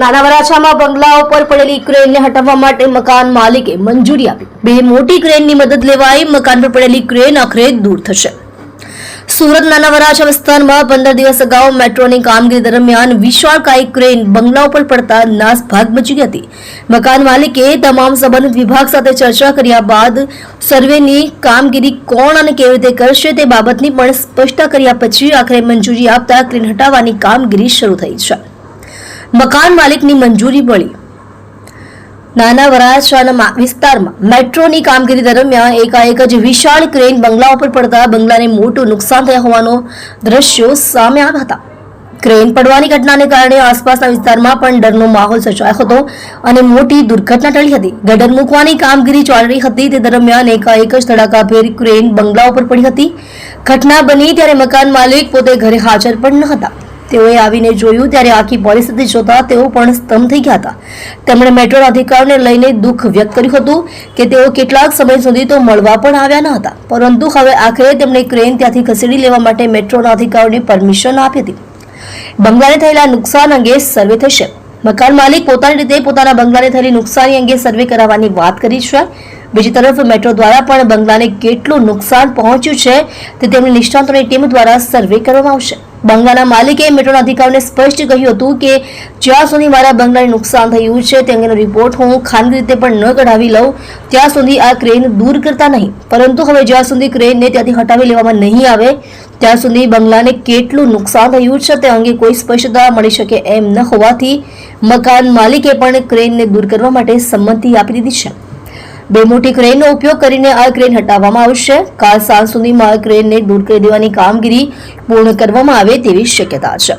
નાના વરાછામાં બંગલાઓ પર પડેલી ક્રેનને હટાવવા માટે મકાન માલિકે મંજૂરી આપી. બે મોટી ક્રેનની મદદ લેવાઈ મકાન પર પડેલી ક્રેન આખરે દૂર થશે. સુરત નાના વરાછા વિસ્તારમાં પંદર દિવસ અગાઉ મેટ્રોની કામગીરી દરમિયાન વિશાળકાય ક્રેન બંગલાઓ પર પડતા નાસભાગ મચી હતી. મકાન માલિકે તમામ સંબંધિત વિભાગ સાથે ચર્ચા કર્યા બાદ સર્વેની કામગીરી કોણ અને કેવી રીતે કરશે તે બાબતની પણ સ્પષ્ટતા કર્યા પછી આખરે મંજૂરી આપતા ક્રેન હટાવવાની કામગીરી શરૂ થઈ છે. મકાન માલિકની મંજૂરી મળી. નાના વરાછાના વિસ્તારમાં મેટ્રોની કામગીરી દરમિયાન એકાએક જ વિશાળ ક્રેન બંગલા ઉપર પડતા બંગલાને મોટું નુકસાન થયા હોવાનો દ્રશ્યો સામે આવ્યા હતા. ક્રેન પડવાની ઘટનાને કારણે આસપાસના વિસ્તારમાં પણ ડરનો માહોલ સર્જાયો હતો અને મોટી દુર્ઘટના ટળી હતી. ગટર મૂકવાની કામગીરી ચાલી રહી હતી તે દરમિયાન એકાએક જ ધડાકાભેર ક્રેન બંગલા ઉપર પડી હતી. ઘટના બની ત્યારે મકાન માલિક પોતે ઘરે હાજર પણ ન હતા. તેઓએ આવીને જોયું ત્યારે આખી પરિસ્થિતિ જોતા તેઓ પણ સ્તંભ થઈ ગયા હતા. તેમણે મેટ્રો અધિકારીને લઈને દુઃખ વ્યક્ત કર્યું હતું કે તેઓ કેટલાક સમય સુધી તો મળવા પણ આવ્યા ન હતા. પરંતુ હવે આખરે તેમણે ક્રેન ત્યાંથી ખસેડી લેવા માટે મેટ્રોના અધિકારીઓને પરમિશન આપી હતી. બંગલાને થયેલા નુકસાન અંગે સર્વે થશે. મકાન માલિક પોતાની રીતે પોતાના બંગલાને થયેલી નુકસાની અંગે સર્વે કરાવવાની વાત કરી છે. બીજી તરફ મેટ્રો દ્વારા પણ બંગલાને કેટલું નુકસાન પહોંચ્યું છે તે તેમની નિષ્ણાતોની ટીમ દ્વારા સર્વે કરવામાં આવશે. બંગલાના માલિકે મેટ્રોના અધિકારીઓને સ્પષ્ટ કહ્યું હતું કે જ્યાં સુધી મારા બંગલાને નુકસાન થયું છે તે અંગેનો રિપોર્ટ હું ખાનગી રીતે પણ ન કઢાવી લઉં, ત્યાં સુધી આ ક્રેન દૂર કરતા નહીં. પરંતુ હવે જ્યાં સુધી ક્રેનને ત્યાંથી હટાવી લેવામાં નહીં આવે, ત્યાં સુધી બંગલાને કેટલું નુકસાન થયું છે તે અંગે કોઈ સ્પષ્ટતા મળી શકે એમ ન હોવાથી મકાન માલિકે પણ ક્રેનને દૂર કરવા માટે સંમતિ આપી દીધી છે. બે મોટી ક્રેનનો ઉપયોગ કરીને આ ક્રેન હટાવવામાં આવશે. કાલ સાંજ સુધીમાં આ ક્રેનને દૂર કરી દેવાની કામગીરી પૂર્ણ કરવામાં આવે તેવી શક્યતા છે.